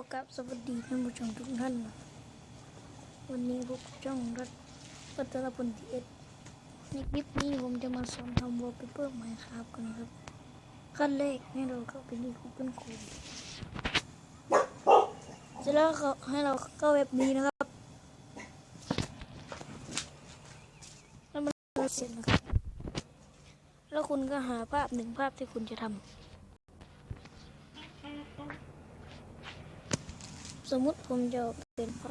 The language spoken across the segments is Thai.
ครับขอกราบสวัสดีท่านผู้ชมทุกท่านนะวันนี้พวกจ้องรัฐวัตรพลทีเอสในคลิปนี้ผมจะมาสอนทำวอลเปเปอร์ไมค์ครับกันครับ ขั้นแรกให้เราเข้าไปที่ Google Chrome เสร็จแล้วก็ให้เราเข้าเว็บนี้นะครับแล้วมันเสร็จนะครับ แล้วคุณก็หาภาพหนึ่งภาพที่คุณจะทำ สมมุติผมจะเป็นพ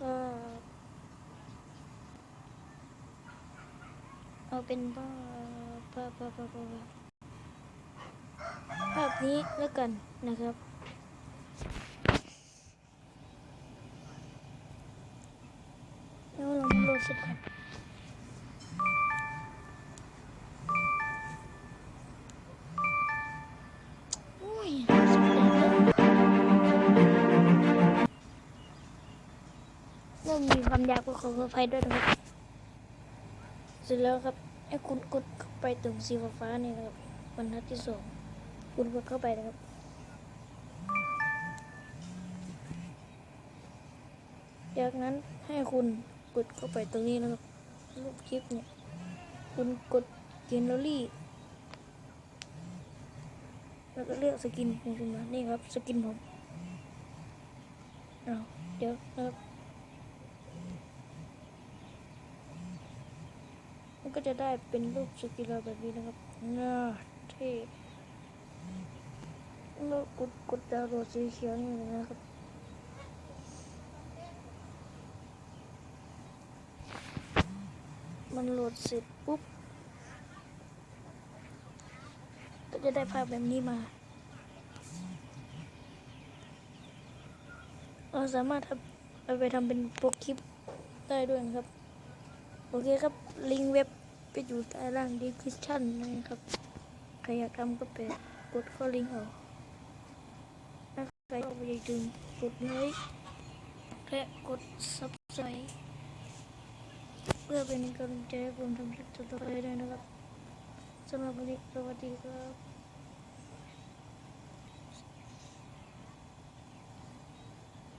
ภาพเอาเป็นภาพภาพภาพภาพภาพภาพนี้แล้วกันนะครับแล้วเรามาโหลดเสร็จ เริ่มมีความยากกว่าของอภัยด้วยนะครับเสร็จแล้วครับให้คุณกดเข้าไปตรงสีฟ้านี่นะครับบรรทัดที่สองคุณกดเข้าไปนะครับจากนั้นให้คุณกดเข้าไปตรงนี้นะครับรูปคลิปเนี่ย คุณกดเกนลอรี่แล้วก็เลือกสกินของคุณมานี่ครับ สกินผมเอาเดี๋ยวนะครับ มันก็จะได้เป็นรูปสกินเราแบบนี้นะครับน่าเท่แล้วกดกดดาวโหลดสีเขียวนี่นะครับมันโหลดเสร็จปุ๊บ ก็จะได้ภาพแบบนี้มา เราสามารถทำเอาไปทำเป็นโปรคลิปได้ด้วยนะครับ โอเคครับ ลิงก์เว็บไปอยู่ใต้ล่างดีคริปชั่นนะครับใครอยากทำก็ไปกดเข้าลิงก์เอาถ้าใครชอบอย่าลืมกดไลค์และกด subscribe เพื่อเป็นกำลังใจให้ผมทำคลิปต่อไปด้วยนะครับสำหรับวันนี้สวัสดีครับ